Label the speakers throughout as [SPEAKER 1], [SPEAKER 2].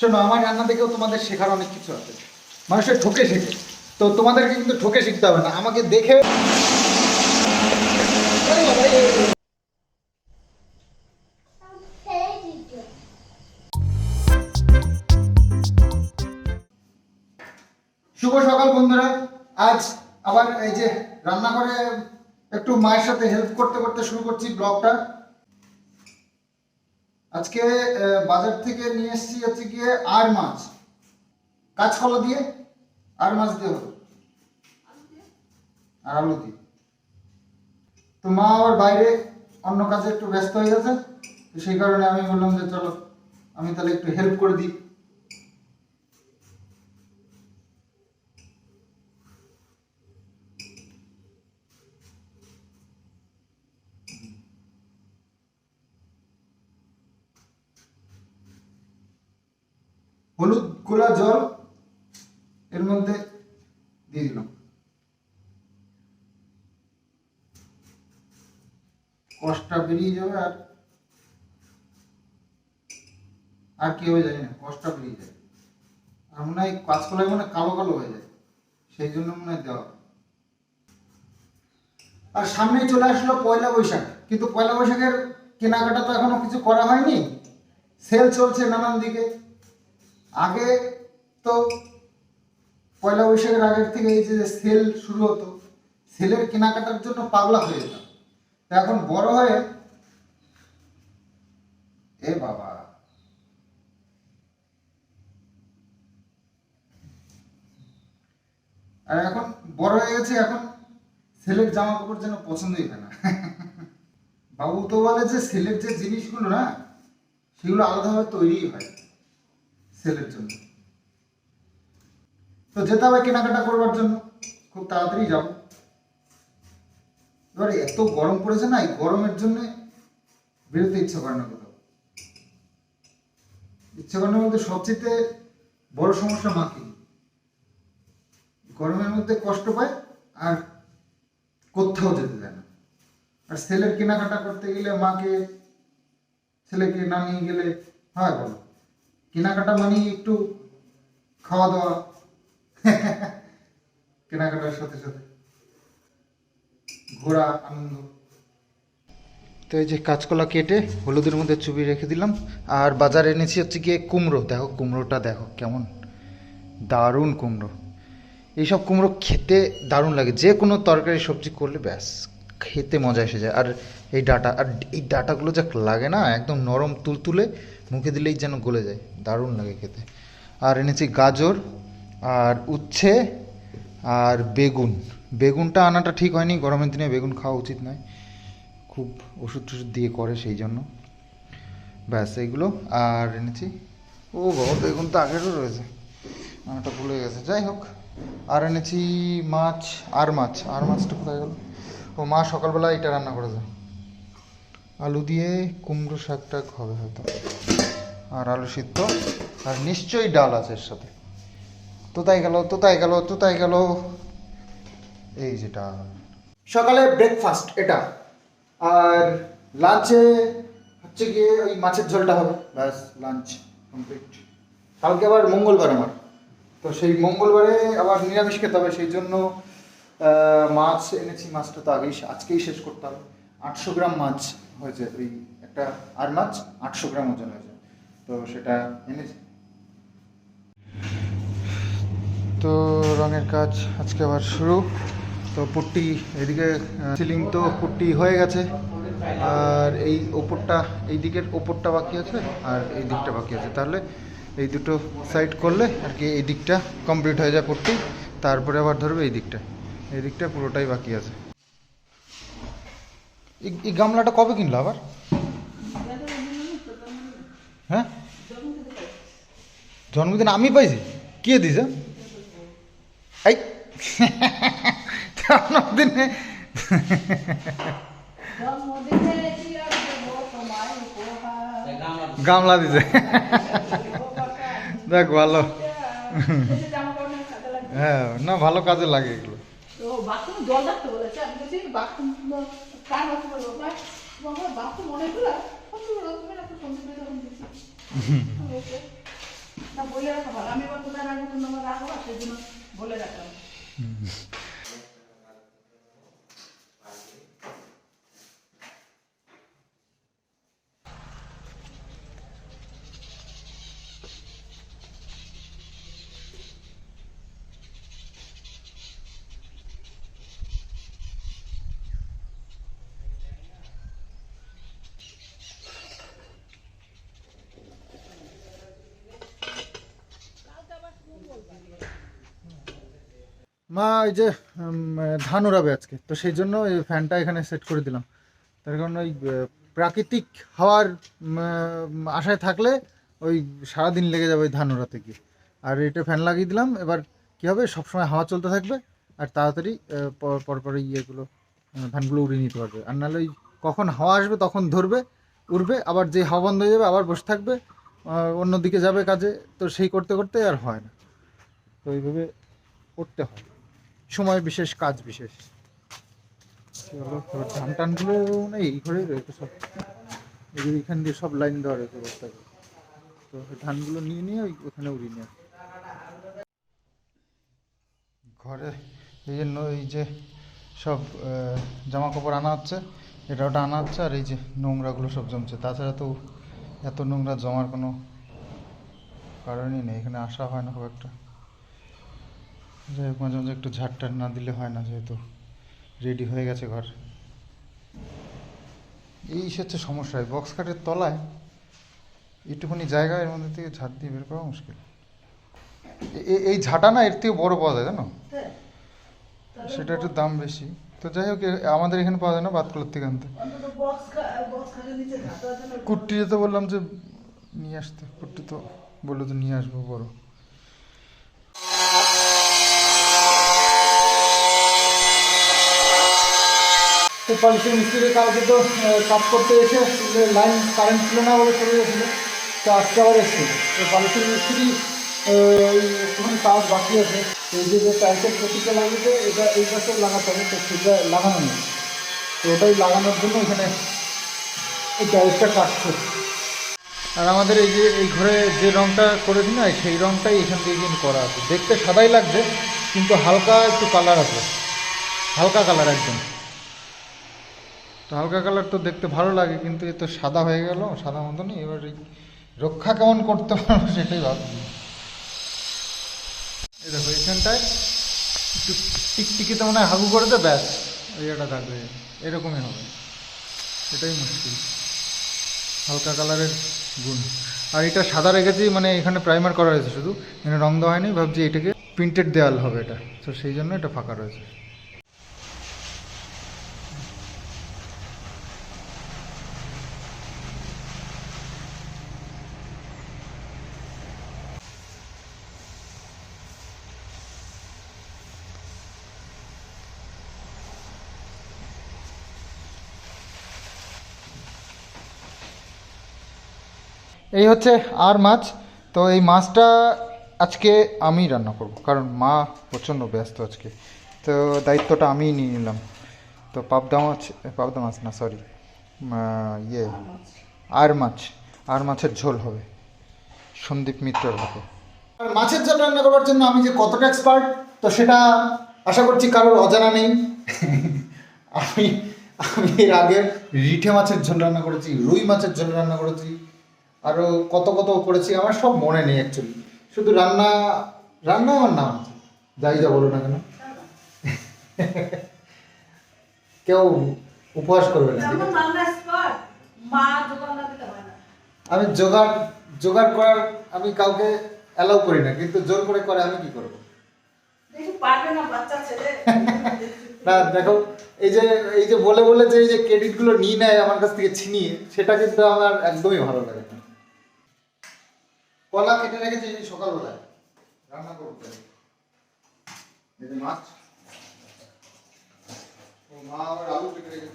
[SPEAKER 1] শোনো, আমার রান্না দেখেও তোমাদের শেখার অনেক কিছু আছে। মানুষের ঠকে শেখে। তো তোমাদেরকে কিন্তু ঠকে শিখতে হবে না। আমাকে দেখে শুভ সকাল বন্ধুরা। আজ আবার এই যে রান্না করে একটু মায়ের সাথে হেল্প করতে করতে শুরু করছি ব্লগটা। আজকে বাজার থেকে নিয়ে এসেছি হচ্ছে গিয়ে আর মাছ। কাঁচকলা দিয়ে আর মাছ দিয়ে হলো আর আলু দিয়ে। তো মা আবার বাইরে অন্য কাজে একটু ব্যস্ত হয়ে গেছে, তো সেই কারণে আমি বললাম যে চলো, আমি তাহলে একটু হেল্প করে দিই। গোলা জল এর মধ্যে দিয়ে দিলাম। কষ্টটা বেরিয়ে যাবে আর আর কি হয়ে যায় না, কষ্টটা বেরিয়ে যায়। আর মনে হয় কাঁচকলায় মনে কালো কালো হয়ে যায়, সেই জন্য মনে হয় দেওয়া আর সামনে চলে আসলো পয়লা বৈশাখ, কিন্তু পয়লা বৈশাখের কেনাকাটা তো এখনও কিছু করা হয়নি। সেল চলছে নানান দিকে। আগে তো পয়লা বৈশাখের আগের থেকে এই যে সেল শুরু হতো, সেলের কেনাকাটার জন্য পাগলা হয়ে যেতাম। এখন বড় হয়ে এ বাবা। আর এখন বড় হয়ে গেছে, এখন সেলের জামা কাপড় যেন পছন্দই হয় না। বাবু তো বলে যে সেলের যে জিনিসগুলো না, সেগুলো আলাদাভাবে তৈরি হয়। সেলের জন্য। তো যেতে হবে কেনাকাটা করবার জন্য। খুব তাড়াতাড়ি যাব। এবারে এত গরম পড়েছে না, এই গরমের জন্য বেরোতে ইচ্ছা করে না কোথাও। ইচ্ছা করার মধ্যে সবচেয়ে বড় সমস্যা মাকে গরমের মধ্যে কষ্ট পায় আর কোথাও যেতে দেয় না। আর ছেলের কেনাকাটা করতে গেলে মাকে, ছেলেকে না নিয়ে গেলে হয় বলো? কেনাকাটা মানে একটু খাওয়া দাওয়া কেনাকাটার সাথে সাথে। ঘোরা, আনন্দ। তো এই যে কাঁচকলা কেটে হলুদের মধ্যে চুবি রেখে দিলাম, আর বাজারে এনেছি হচ্ছে গিয়ে কুমড়ো। দেখো, কুমড়োটা দেখো, কেমন দারুণ কুমড়ো। এইসব কুমড়ো খেতে দারুণ লাগে, যে কোনো তরকারি সবজি করলে ব্যাস, খেতে মজা এসে যায়। আর এই ডাটা, আর এই ডাটাগুলো যা লাগে না, একদম নরম তুলতুলে মুখে দিলেই যেন গলে যায়, দারুণ লাগে খেতে। আর এনেছি গাজর, আর উচ্ছে, আর বেগুন। বেগুনটা আনাটা ঠিক হয়নি, গরমের দিনে বেগুন খাওয়া উচিত নয়। খুব ওষুধ টষুধ দিয়ে করে সেই জন্য। ব্যাস, এইগুলো। আর এনেছি, ও বাবা, বেগুন তো আগেরও রয়েছে। আনাটা ভুলে গেছে। যাই হোক, আর এনেছি মাছ, আর মাছ। আর মাছটা কোথায় গেল? ও মা সকালবেলা এটা রান্না করেছে। আলু দিয়ে কুমড়ো শাক টাক হবে হয়তো। আর আলু সিদ্ধ, আর নিশ্চয়ই ডাল আছে এর সাথে। তোতাই গেল তোতাই গেল তোতাই গেল। এই যে ডাল। সকালে ব্রেকফাস্ট এটা। আর লাঞ্চে হচ্ছে গিয়ে ওই মাছের ঝোলটা হবে। ব্যাস লাঞ্চ কমপ্লিট কালকে আবার মঙ্গলবার আমার। তো সেই মঙ্গলবারে আবার নিরামিষ খেতে হবে, সেই জন্য মাছ এনেছি, মাছটা তো আগেই আজকেই শেষ করতে হবে। আটশো গ্রাম মাছ হয়েছে, ওই একটা আর মাছ আটশো গ্রাম ওজন হয়েছে। তো সেটা এনেছি। তো রঙের কাজ আজকে আবার শুরু। তো পুট্টি এদিকে সিলিং তো পুট্টি হয়ে গেছে। আর এই ওপরটা, এই দিকের ওপরটা বাকি আছে আর এই দিকটা বাকি আছে। তাহলে এই দুটো সাইড করলে আর কি এই দিকটা কমপ্লিট হয়ে যায় পুট্টি। তারপরে আবার ধরবে এই দিকটা। এই দিকটা পুরোটাই বাকি আছে। এই- গামলাটা কবে কিনলো আবার? হ্যাঁ? জন্মদিন আমি পাইছি? কে দিছে? এই, জন্মদিনে গামলা দিছে। দেখ, ভালো। হ্যাঁ না, ভালো কাজে লাগে এগুলো।
[SPEAKER 2] তো বাথরুম জল রাখতে বলেছে। আমি বলছি, বাথরুম কার বাথরুম বলব বাথরুম অনেকগুলো তুমি না সন্ধ্যে তখন দিচ্ছি না বলে রাখা ভালো। আমি এবার কোথায় রাখব? কোন আমার রাখব সেই জন্য বলে রাখলাম।
[SPEAKER 1] মা ওই যে ধান ওড়াবে আজকে। তো সেই জন্য এই ফ্যানটা এখানে সেট করে দিলাম। তার কারণ ওই প্রাকৃতিক হাওয়ার আশায় থাকলে ওই সারাদিন লেগে যাবে ওই ধান ওড়াতে গিয়ে। আর এটা ফ্যান লাগিয়ে দিলাম। এবার কী হবে? সবসময় হাওয়া চলতে থাকবে। আর তাড়াতাড়ি আহ, পর পর পর ইয়েগুলো ধানগুলো উড়িয়ে নিতে পারবে। আর নাহলে ওই কখন হাওয়া আসবে তখন ধরবে উড়বে আবার যে হাওয়া বন্ধ হয়ে যাবে আবার বসে থাকবে অন্যদিকে যাবে কাজে। তো সেই করতে করতে আর হয় না। তো এইভাবে করতে হয়। সময় বিশেষ কাজ বিশেষ। ধান টানগুলো না এই ঘরে রয়েছে সব। এগুলো এখান দিয়ে সব লাইন দেওয়া রয়েছে বস্তা তো ধানগুলো নিয়ে নিয়ে ওই ওখানে উড়িয়ে নিয়ে ঘরে এই জন্য এই যে সব জামা কাপড় আনা হচ্ছে এটা ওটা আনা হচ্ছে আর এই যে নোংরাগুলো সব জমছে। তাছাড়া তো এত নোংরা জমার কোনো কারণই নেই এখানে আসা হয় না খুব একটা। যাই হোক, মাঝে মাঝে একটু ঝাড়টার না দিলে হয় না যেহেতু। রেডি হয়ে গেছে ঘর। এই হচ্ছে সমস্যা। বক্স কাটের তলায় একটুখানি জায়গা, এর মধ্যে থেকে ঝাড় দিয়ে বের করা মুশকিল। এই ঝাঁটা না, এর থেকে বড় পাওয়া যায়, জানো? সেটা একটু দাম বেশি। তো যাই হোক আমাদের এখানে পাওয়া যায় না বাতকুলোর থেকে আনতে।
[SPEAKER 2] খাটের
[SPEAKER 1] কুট্টি যেতে বললাম যে নিয়ে আসতে। কুট্টি তো বলল তো নিয়ে আসব বড়। তো পলিসি মিস্ত্রি কালকে তো কাজ করতে এসে লাইন কারেন্ট ছিল না বলে চলে গেছিল, তো আজকে আবার এসছে। তো পলিসি মিস্ত্রি একটুখানি কাজ বাকি আছে, এই যে যে টাইলসের প্রতিটা লাগিয়েছে এটা, এই পাশে লাগাতে হবে, তো সেটা লাগানো নেই। তো ওটাই লাগানোর জন্য এখানে এই টাইলসটা কাটছে আর আমাদের এই যে, এই ঘরে যে রংটা করেছি না, সেই রঙটাই এখান থেকে কিন্তু করা আছে। দেখতে সাদাই লাগছে, কিন্তু হালকা একটু কালার আছে। হালকা কালার একদম। তো হালকা কালার তো দেখতে ভালো লাগে, কিন্তু এ তো সাদা হয়ে গেল, সাদা মতনই এবার এই রক্ষা কেমন করতে পারব সেটাই ভাবছি। এই দেখো এখানটায় একটু টিকটিকিতে মনে হয় হাগু করে দে, ব্যাস ইয়েটা থাকবে এরকমই হবে। এটাই মুশকিল। হালকা কালারের গুণ। আর এটা সাদা রেখেছি মানে এখানে প্রাইমার করা হয়েছে শুধু। এখানে রং দেওয়া হয়নি, ভাবছি এটাকে প্রিন্টেড দেওয়াল হবে এটা। তো সেই জন্য এটা ফাঁকা রয়েছে। এই হচ্ছে আর মাছ। তো এই মাছটা আজকে আমি রান্না করব, কারণ মা প্রচণ্ড ব্যস্ত আজকে। তো দায়িত্বটা আমিই নিয়ে নিলাম। তো পাবদা মাছ পাবদা মাছ না সরি ইয়ে আর মাছ। আর মাছের ঝোল হবে। সন্দীপ মিত্রের আর মাছের ঝোল রান্না করার জন্য আমি যে কতটা এক্সপার্ট তো সেটা আশা করছি কারোর অজানা নেই। আমি আমি এর আগে রিঠে মাছের ঝোল রান্না করেছি, রুই মাছের ঝোল রান্না করেছি। আরও কত কত করেছি আমার সব মনে নেই অ্যাকচুয়ালি শুধু রান্না রান্না আমার নাম যাই যা বলো না কেন। কেউ উপহাস করবে না। আমি জোগাড় জোগাড় করার আমি কাউকে অ্যালাউ করি না কিন্তু জোর করে করে আমি কি করব?
[SPEAKER 2] না
[SPEAKER 1] না দেখো এই যে এই যে বলে বলে যে এই যে ক্রেডিটগুলো নিয়ে নেয় আমার কাছ থেকে ছিনিয়ে সেটা কিন্তু আমার একদমই ভালো লাগে না। কলা কেটে রেখেছি সকালবেলায়। রান্না করতে। মাছ। মা আবার আলু কেটে রেখে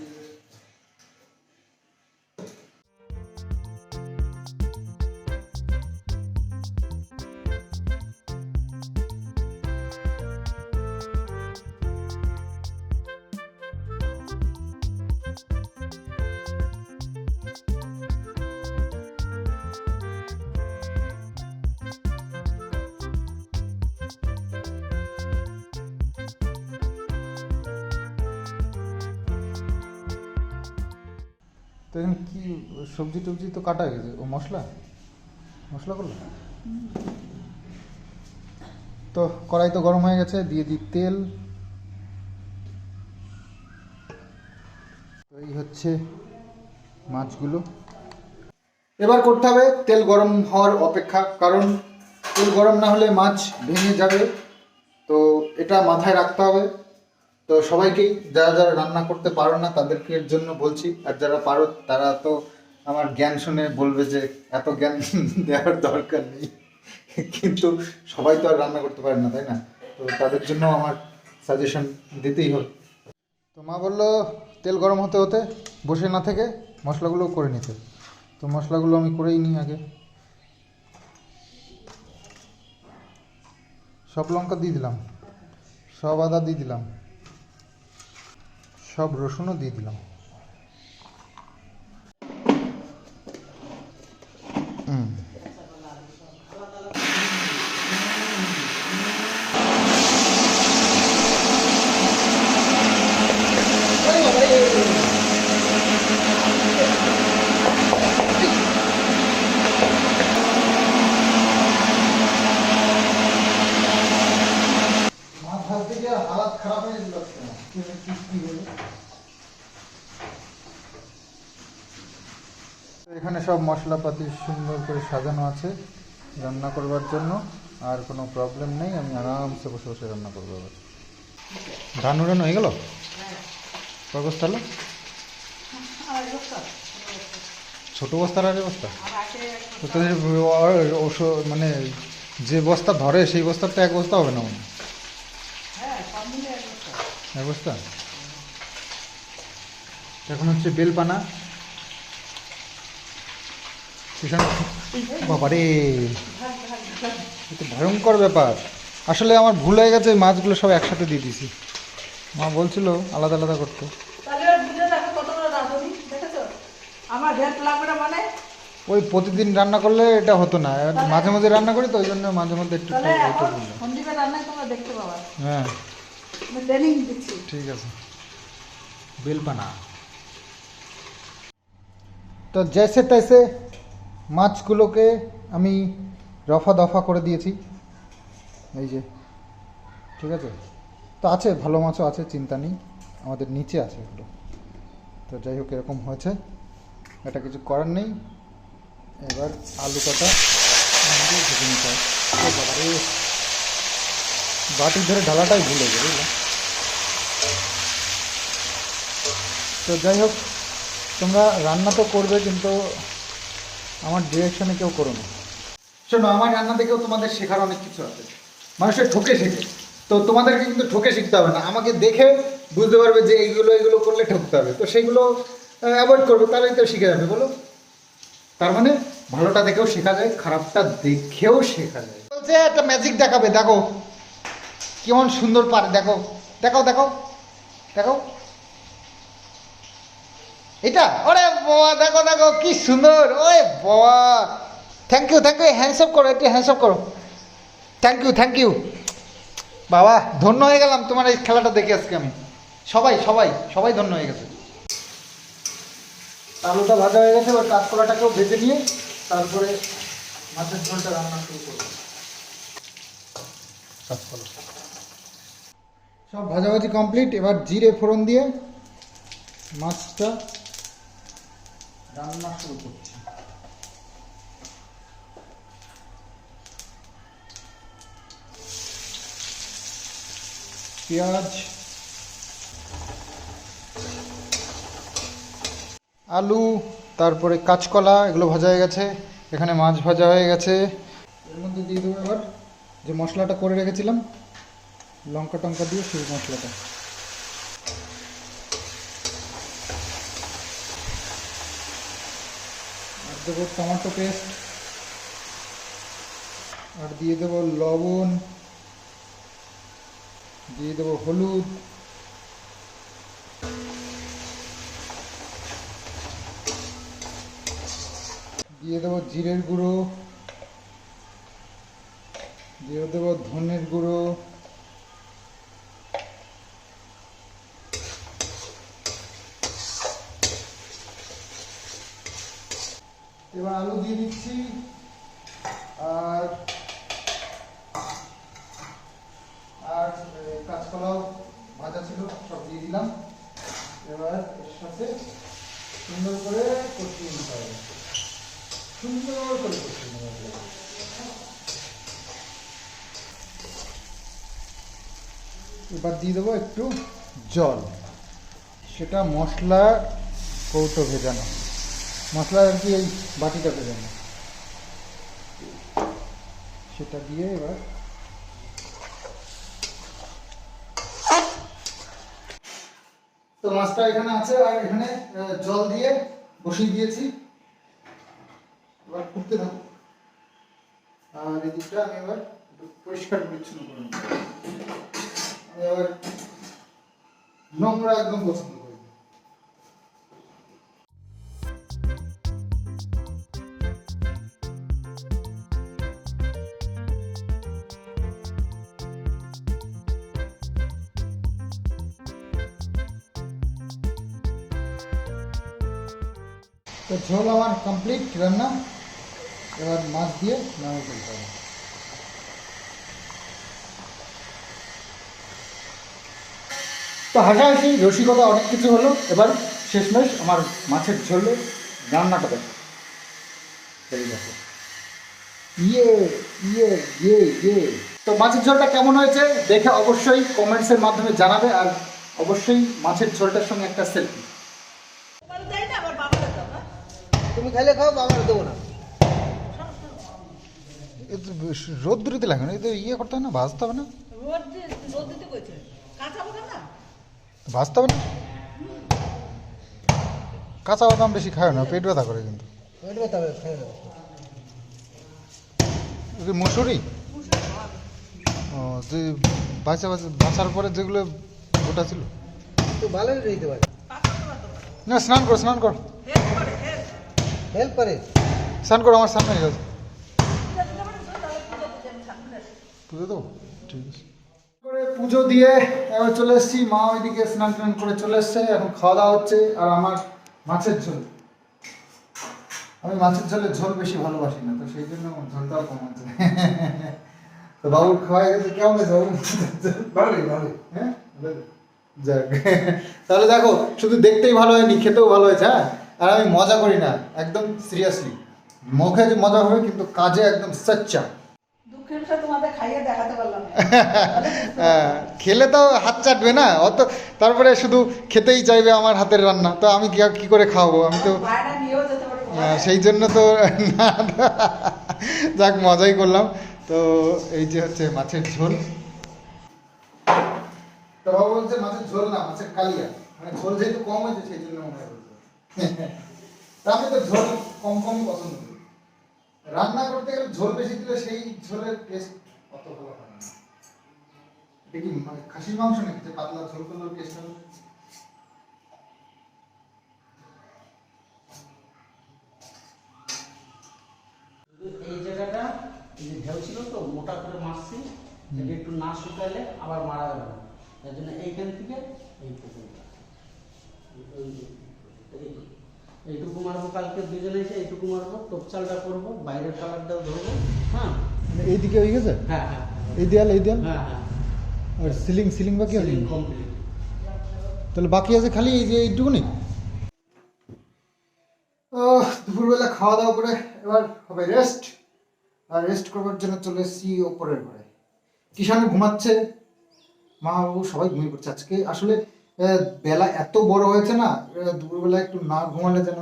[SPEAKER 1] তো এখানে কি সবজি টবজি তো কাটা গেছে? ও মশলা? মশলা করল? তো কড়াই তো গরম হয়ে গেছে, দিয়ে দিই তেল। এই হচ্ছে মাছগুলো। এবার করতে হবে তেল গরম হওয়ার অপেক্ষা, কারণ তেল গরম না হলে মাছ ভেঙে যাবে। তো এটা মাথায় রাখতে হবে। তো সবাইকেই যারা যারা রান্না করতে পারো না, তাদেরকে জন্য বলছি, আর যারা পারো, তারা তো আমার জ্ঞান শুনে বলবে যে এত জ্ঞান দেওয়ার দরকার নেই। কিন্তু সবাই তো আর রান্না করতে পারে না, তাই না? তো তাদের জন্য আমার সাজেশন দিতেই হবে। তো মা বলল, তেল গরম হতে হতে বসে না থেকে মশলাগুলো করে নিতে। তো মশলাগুলো আমি করেই নিই আগে। সব লঙ্কা দিয়ে দিলাম। সব আদা দিয়ে দিলাম। সব রসুনও দিয়ে দিলাম হুম মাছ ভাজতে গিয়ে হালাত খারাপ হয়ে গেল এখানে সব মশলাপাতি সুন্দর করে সাজানো আছে, রান্না করবার জন্য। আর কোনো প্রবলেম নেই, আমি আরামসে বসে বসে রান্না করব এবার। ধান উড়ানো হয়ে গেল? কয় ছোটো বস্তার আর বস্তা? মানে যে বস্তা ধরে, সেই বস্তার তো এক বস্তা হবে না মনে
[SPEAKER 2] এক বস্তা?
[SPEAKER 1] এখন হচ্ছে বেলপানা। ভীষণ বাবারে ভয়ঙ্কর ব্যাপার। আসলে আমার ভুল হয়ে গেছে মাছগুলো সব একসাথে দিয়ে দিয়েছি। মা বলছিল আলাদা আলাদা করতে।
[SPEAKER 2] মানে?
[SPEAKER 1] ওই প্রতিদিন রান্না করলে এটা হতো না। মাঝে মাঝে রান্না করি তো ওই জন্য মাঝে মধ্যে একটু হয়। ঠিক আছে। বেলপানা। তো জैसे তৈসে মাছগুলোকে আমি রফা দফা করে দিয়েছি। এই যে, ঠিক আছে? তো আছে, ভালো মাছও আছে, চিন্তা নেই। আমাদের নিচে আছে এগুলো। তো যাই হোক, এরকম হয়েছে। এটা কিছু করার নেই। এবার আলু কাটা ভেজে নিতে হয় বাটি ধরে ঢালাটাই ভুলে বুঝলে? তো যাই হোক, তোমরা রান্না তো করবে, কিন্তু আমার ডিরেকশনে কেউ করো না। শোনো, আমার রান্না থেকেও তোমাদের শেখার অনেক কিছু আছে। মানুষের ঠকে শেখে। তো তোমাদেরকে কিন্তু ঠকে শিখতে হবে না। আমাকে দেখে বুঝতে পারবে যে এইগুলো এগুলো করলে ঠকতে হবে। তো সেইগুলো অ্যাভয়েড করবে, তাহলেই তো শিখে যাবে, বলো। তার মানে ভালোটা দেখেও শেখা যায়, খারাপটা দেখেও শেখা যায়। বলছে, একটা ম্যাজিক দেখাবে, দেখো। কেমন সুন্দর পারে, দেখো। দেখাও দেখাও। দেখাও। এটা? ওরে বাবা, দেখো দেখো, কি সুন্দর। ওরে বাবা। Thank you thank you hands up করো, একটু হ্যান্ডস আপ করো। থ্যাংক ইউ থ্যাংক ইউ বাবা, ধন্য হয়ে গেলাম তোমার এই খেলাটা দেখে আজকে আমি। সবাই সবাই সবাই ধন্য হয়ে গেছে। আলুটা ভাজা হয়ে গেছে, এবার কাঁচকলাটাকেও ভেজে নিয়ে তারপরে মাছের ঝোলটা রান্না শুরু করব। সব ভাজাভাজি কমপ্লিট এবার জিরে ফোড়ন দিয়ে মাছটা রান্না শুরু করছি। পেঁয়াজ, আলু, তারপরে কাঁচকলা, এগুলো ভাজা হয়ে গেছে। এখানে মাছ ভাজা হয়ে গেছে। এর মধ্যে দিয়ে দেবো এবার যে মশলাটা করে রেখেছিলাম লঙ্কা টঙ্কা দিয়ে সেই মশলাটা। দেবো টমেটো পেস্ট আর দিয়ে দেবো লবণ, দিয়ে দেবো হলুদ। দিয়ে দেবো জিরের গুঁড়ো, দিয়ে দেবো ধনের গুঁড়ো। এবার আলু দিয়ে দিচ্ছি। আর আর কাঁচকলাও ভাজা ছিল, সব দিয়ে দিলাম। এবার এর সাথে সুন্দর করে কষিয়ে নিতে হবে। সুন্দর করে কষিয়ে নিতে হবে। এবার দিয়ে দেবো একটু জল। সেটা মশলা কৌটো ভেজানো। মশলা আর কি এই বাটিটা ভেজানো সেটা দিয়ে এবার তো মাছটা এখানে আছে, আর এখানে জল দিয়ে বসিয়ে দিয়েছি। এবার ফুটতে থাকো আর এই দিকটা আমি এবার পরিষ্কার পরিচ্ছন্ন করে নেব। আমি এবার নোংরা একদম পছন্দ তো ঝোল আমার কমপ্লিট রান্না। এবার মাছ দিয়ে নামিয়ে ফেলতে হবে। তো হাসাহাসি, রসিকতা অনেক কিছু হলো। এবার শেষমেশ আমার মাছের ঝোলে রান্নাটা দেখো। ইয়ে ইয়ে ইয়ে ইয়ে। তো মাছের ঝোলটা কেমন হয়েছে? দেখে অবশ্যই কমেন্টসের মাধ্যমে জানাবে। আর অবশ্যই মাছের ঝোলটার সঙ্গে একটা সেলফি
[SPEAKER 2] তোমার দেয় না আবার বাবারে দাও না
[SPEAKER 3] তুমি খাইলে খাও বাবার দেবো না।
[SPEAKER 1] রোদ রোদ্দুরিতে লাগে না এই তো ইয়ে করতে হবে না ভাজতে হবে না? ভাজতে হবে না? কাঁচা বাদাম বেশি খায় না পেট ব্যথা করে কিন্তু।
[SPEAKER 3] পেট ব্যথা
[SPEAKER 1] মুসুরি? ও যে বাঁচা বাঁচা বাঁচার পরে যেগুলো গোটা ছিল।
[SPEAKER 3] তো ভালোই রইতে পারে।
[SPEAKER 2] কাঁচা বাদাম তো।
[SPEAKER 1] না স্নান কর স্নান কর।
[SPEAKER 2] হেল্প করে।
[SPEAKER 1] স্নান কর আমার সামনে গেছে
[SPEAKER 2] পূজা তো
[SPEAKER 1] ঠিক আছে। করে পুজো দিয়ে এবার চলে এসেছি। মা ওইদিকে স্নান টান করে চলে এসছে। এখন খাওয়া দাওয়া হচ্ছে। আর আমার মাছের ঝোল। আমি মাছের ঝোলের ঝোল বেশি ভালোবাসি না তো সেই জন্য আমার ঝোলটাও কম আছে তো বাবুর খাওয়া গেছে। কেমন হয়েছে বাবু
[SPEAKER 3] ভালোই ভালোই।
[SPEAKER 1] হ্যাঁ? যাক। তাহলে দেখো শুধু দেখতেই ভালো হয়নি খেতেও ভালো হয়েছে হ্যাঁ? আর আমি মজা করি না একদম সিরিয়াসলি মুখে যে মজা হবে কিন্তু কাজে একদম সচ্চা। হ্যাঁ, খেলে তো হাত চাটবে না অত তারপরে শুধু খেতেই চাইবে আমার হাতের রান্না। তো আমি কি করে খাওয়াবো? আমি তো আহ, সেই জন্য তো না। যাক মজাই করলাম। তো এই যে হচ্ছে মাছের ঝোল। তো বাবা বলছে মাছের ঝোল না মাছের কালিয়া। মানে ঝোল যেহেতু কম হয়েছে সেই জন্য মনে হয়। আমি তো ঝোল কম কম পছন্দ করি। রান্না করতে গেলে ঝোল বেশি দিলে সেই ঝোলের টেস্ট অত ভালো হয় না। এটা কি মানে খাসির মাংস নাকি? যে পাতলা ঝোল টেস্ট হবে?
[SPEAKER 4] এই জায়গাটা এই যে ঢেউ ছিল তো মোটা করে মারছি। এটা একটু না শুকালে আবার মারা যাবে। তার জন্য এইখান থেকে এই পর্যন্ত এইটুকু মারবো কালকে দুজনে এসে এইটুকু মারবো টোপ চালটা করব বাইরের কালারটাও ধরবো হ্যাঁ?
[SPEAKER 1] এইদিকে হয়ে গেছে?
[SPEAKER 4] হ্যাঁ হ্যাঁ
[SPEAKER 1] এই দেয়াল এই দেয়াল?
[SPEAKER 4] হ্যাঁ হ্যাঁ।
[SPEAKER 1] আর সিলিং সিলিং বাকি আছে?
[SPEAKER 4] কমপ্লিট
[SPEAKER 1] তাহলে বাকি আছে খালি এই যে এইটুকুনি? ও দুপুরবেলা খাওয়া দাওয়া করে এবার হবে রেস্ট আর রেস্ট করবার জন্য চলে এসেছি ওপরের ঘরে। কিষান ঘুমাচ্ছে। মা বাবু সবাই ঘুমিয়ে পড়ছে আজকে। আসলে বেলা এত বড় হয়েছে না দুপুরবেলা একটু না ঘুমালে যেন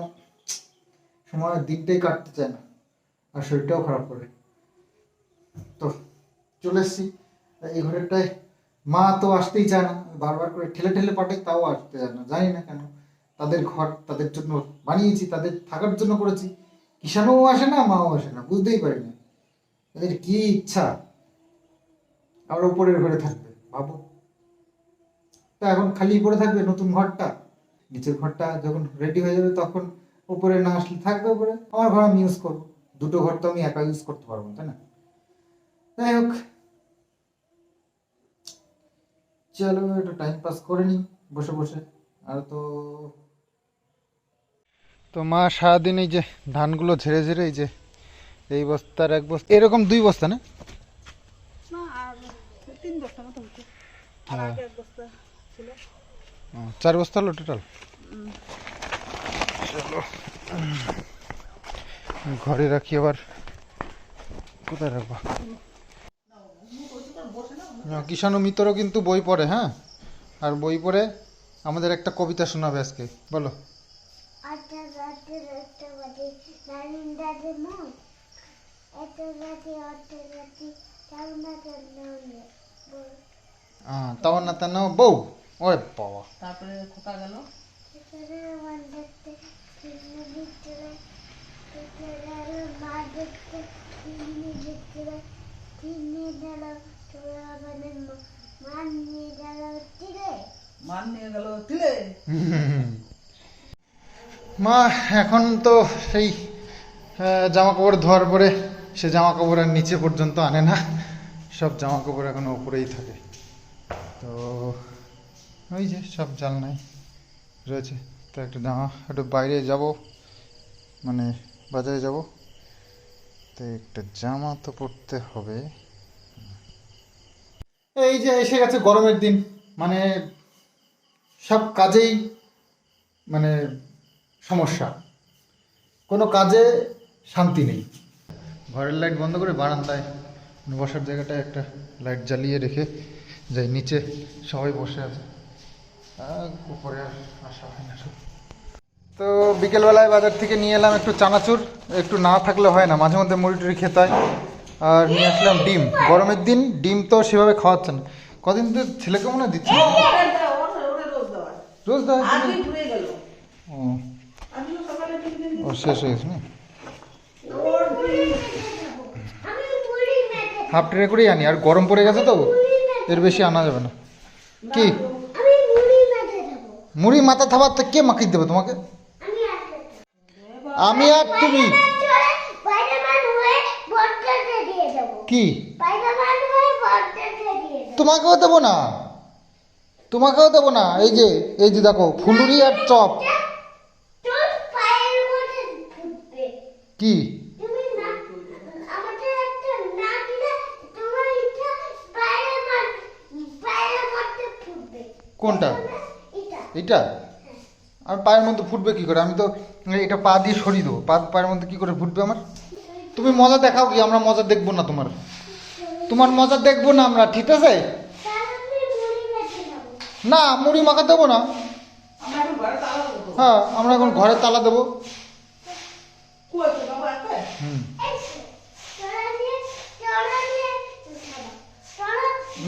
[SPEAKER 1] সময় দিনটাই কাটতে চায় না, আর শরীরটাও খারাপ করে। তো চলে এসেছি, এই ঘরেরটায়। মা তো আসতেই চায় না, বারবার করে ঠেলে ঠেলে পাঠাই তাও আসতে চায় না, জানি না কেন। তাদের ঘর, তাদের জন্য বানিয়েছি, তাদের থাকার জন্য করেছি। কিষানও আসে না, মাও আসে না, বুঝতেই পারি না এদের কি ইচ্ছা? আর উপরের ঘরে থাকবে ভাবো তা এখন খালি পড়ে থাকবে নতুন ঘরটা। নিচের ঘরটা যখন রেডি হয়ে যাবে তখন উপরে না আসলে থাকবে উপরে। আমার ঘর আমি ইউজ করব। দুটো ঘর তো আমি একা ইউজ করতে পারব তাই না? যাই হোক। চলো একটু টাইম পাস করে নি বসে বসে। আর তো তো মা সারাদিন এই যে ধানগুলো ঝেড়ে ঝেড়ে এই যে এই বস্তার এক বস্তা এরকম দুই বস্তা না?
[SPEAKER 2] না তিন বস্তা মতো হতো আর
[SPEAKER 1] হ্যাঁ।
[SPEAKER 2] আগে এক বস্তা ছিল
[SPEAKER 1] ও, চার বস্তা হলো টোটাল চলো ঘরে রাখি আবার কোথায় রাখব না, কিষাণু মিত্রও কিন্তু বই পড়ে হ্যাঁ আর বই পড়ে আমাদের একটা কবিতা শোনাবে আজকে বলো
[SPEAKER 5] মন
[SPEAKER 1] তাও না তা বউ ওরে বাবা।
[SPEAKER 2] তারপরে খোকা গেল।
[SPEAKER 5] নিয়ে গেল
[SPEAKER 2] মান নিয়ে গেল তিলে।
[SPEAKER 1] মা এখন তো সেই জামা কাপড় ধোয়ার পরে সে জামা কাপড় আর নিচে পর্যন্ত আনে না। সব জামা কাপড় এখন ওপরেই থাকে। তো ওই যে সব জালনায় রয়েছে। তো একটা জামা একটু বাইরে যাব মানে বাজারে যাব। তো একটা জামা তো পরতে হবে। এই যে এসে গেছে গরমের দিন। মানে সব কাজেই মানে সমস্যা। কোনো কাজে শান্তি নেই। ঘরের লাইট বন্ধ করে বারান্দায় বসার জায়গাটায় একটা লাইট জ্বালিয়ে রেখে যাই। নিচে সবাই বসে আছে। উপরে তো বিকেলবেলায় বাজার থেকে নিয়ে এলাম একটু চানাচুর, একটু না থাকলে হয় না, মাঝে মধ্যে মুড়ি টুড়ি খেতে হয়। আর নিয়ে আসলাম ডিম, গরমের দিন ডিম তো সেভাবে খাওয়াচ্ছে না। কদিন তো ছেলেকে মনে দিচ্ছে
[SPEAKER 2] রোজ গেল
[SPEAKER 1] ও। শেষ হয়ে গেছে না? হাফ ট্রে করেই আনি, আর গরম পড়ে গেছে তো, এর বেশি আনা যাবে না। কি?
[SPEAKER 5] মুড়ি
[SPEAKER 1] মাথা থাবার তো কে মাখিয়ে দেবে তোমাকে?
[SPEAKER 5] আমি
[SPEAKER 1] আর তুমি। কি? তোমাকেও দেবো না? তোমাকেও দেবো না? এই যে এই যে দেখো ফুলুরি আর চপ। কি? কোনটা?
[SPEAKER 5] এটা
[SPEAKER 1] আর পায়ের মধ্যে ফুটবে কি করে? আমি তো এটা পা দিয়ে সরিয়ে দেবো। পা পায়ের মধ্যে কি করে ফুটবে আমার? তুমি মজা দেখাও কি? আমরা মজা দেখব না তোমার। তোমার মজা দেখব না আমরা, ঠিক আছে? না, মুড়ি মাখা দেবো না। হ্যাঁ আমরা এখন ঘরে তালা দেবো।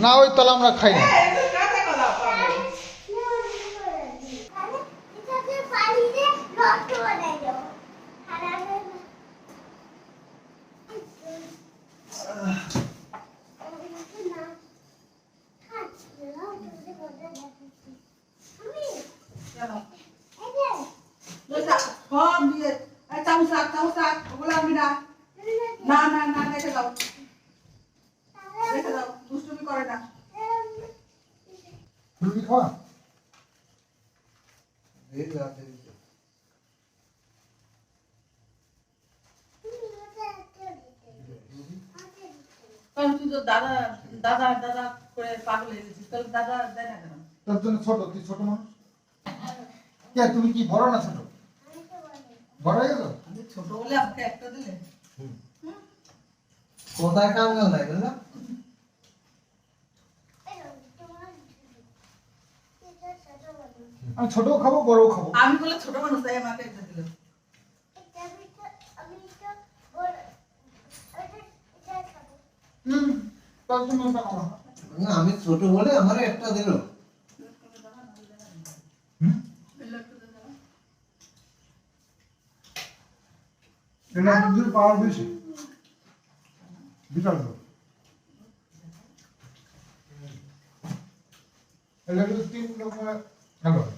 [SPEAKER 1] না, ওই তালা আমরা খাই না
[SPEAKER 2] এই, এটা কাঁচা কলা পাবো।
[SPEAKER 5] এটাকে পানি দিয়ে নষ্ট বানাই দেবো খারাপের
[SPEAKER 2] কেন? ওই চা- সব দিয়ে এই চামচ রাখ, চামচ রাখ, ওগুলো আনবি না। না, না, না, রেখে দাও, রেখে দাও, দুষ্টুমি করে না।
[SPEAKER 1] ফুলকি খাওয়া
[SPEAKER 3] এই রাতে
[SPEAKER 2] কারণ তুই তো দাদা দাদা দাদা করে পাগল হয়ে গেছিস তাহলে দাদা দেয় না কেন?
[SPEAKER 1] তোর জন্য ছোট তুই ছোট মানুষ? কে তুমি কি বড় না ছোট? বড় হয়ে গেছো?
[SPEAKER 2] ছোট বলে আমাকে একটা দিলে।
[SPEAKER 3] কোথায় কাম গেল নাই বুঝলা?
[SPEAKER 1] আমি ছোটও খাব বড়ও খাব।
[SPEAKER 2] আমি বলে ছোট মানুষ তাই আমাকে একটা দিল
[SPEAKER 5] আমি তো বড় এটা খাব
[SPEAKER 1] হুম তার জন্য ওটা খাব না।
[SPEAKER 3] আমি ছোট বলে আমার একটা দিল।
[SPEAKER 1] এটা দুধের পাওয়ার বেশি। বিশাল লোক এটা কিন্তু তিন রকমের হ্যালো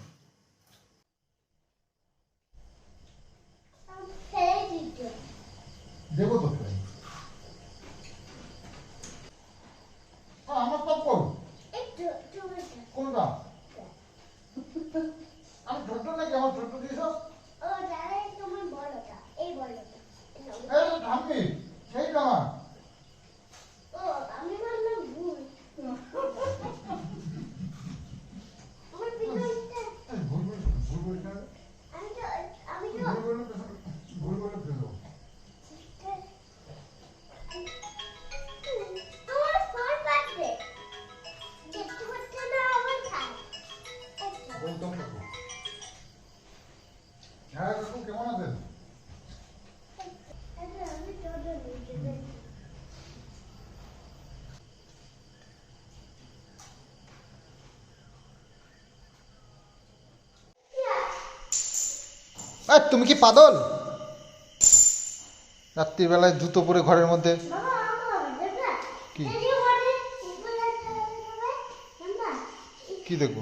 [SPEAKER 5] তুমি কি পাদল রাত্রিবেলায় জুতো পরে ঘরের মধ্যে। কি দেখব?